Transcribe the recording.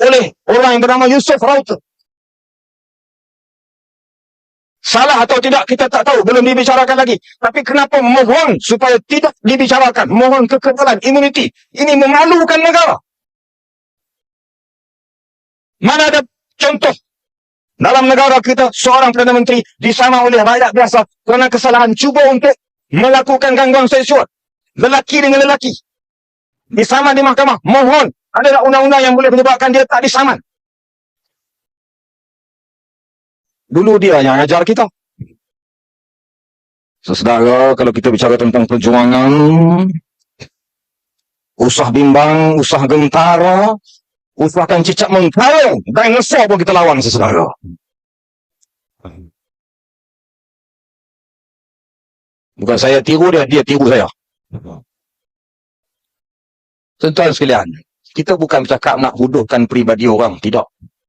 oleh orang yang bernama Yusuf Rauter. Salah atau tidak kita tak tahu, belum dibicarakan lagi. Tapi kenapa mohon supaya tidak dibicarakan, mohon kekebalan imuniti. Ini memalukan negara. Mana ada contoh dalam negara kita seorang Perdana Menteri disama oleh rakyat biasa kerana kesalahan cuba untuk melakukan gangguan seksual. Lelaki dengan lelaki. Disama di mahkamah. Mohon. Ada tak undang-undang yang boleh menyebabkan dia tak disaman? Dulu dia yang ajar kita. Sesedara, kalau kita bicara tentang perjuangan, usah bimbang, usah gentara, usahakan cicak mengkarang, dinosaur pun kita lawan sesedara. Bukan saya tiru dia, dia tiru saya. Tuan-tuan sekalian, kita bukan bercakap nak huduhkan peribadi orang, tidak.